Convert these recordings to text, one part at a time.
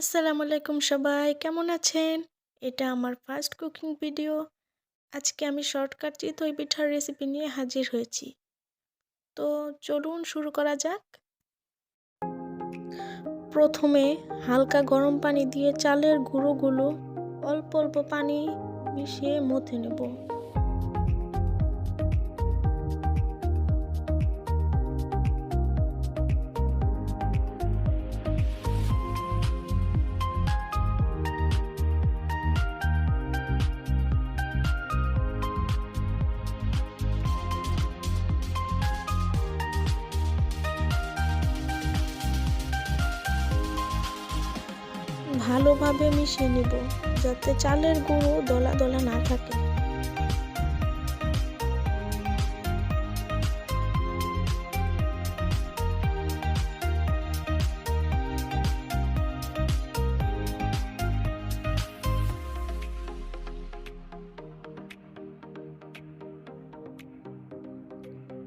আসসালামু আলাইকুম সবাই, কেমন আছেন? এটা আমার ফার্স্ট কুকিং ভিডিও আজকে আমি শর্টকাট চিতই পিঠার রেসিপি নিয়ে হাজির হয়েছি। তো চলুন শুরু করা যাক। প্রথমে হালকা গরম পানি দিয়ে চালের গুঁড়োগুলো অল্প অল্প পানি মিশিয়ে মথে নেব। ভালোভাবে মিশিয়ে নেব, যাতে চালের গুঁড়ো দলা দলা না থাকে।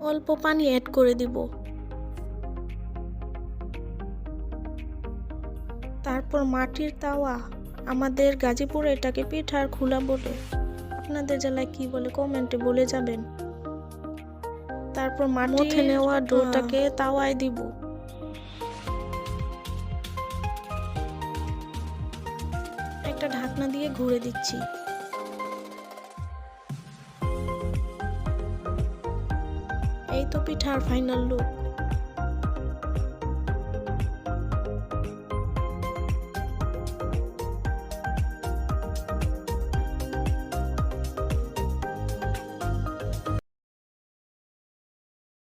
অল্প পানি অ্যাড করে দিব। তারপর মাটির তাওয়া আমাদের গাজীপুরে এটাকে পিঠার খোলা বলে। আপনাদের জেলায় কি বলে কমেন্টে বলে যাবেন। তারপর মাঠে নেওয়া ডোটাকে তাওয়ায় দিব। একটা ঢাকনা দিয়ে ঘুরে দিচ্ছি। এই তো পিঠার ফাইনাল লুক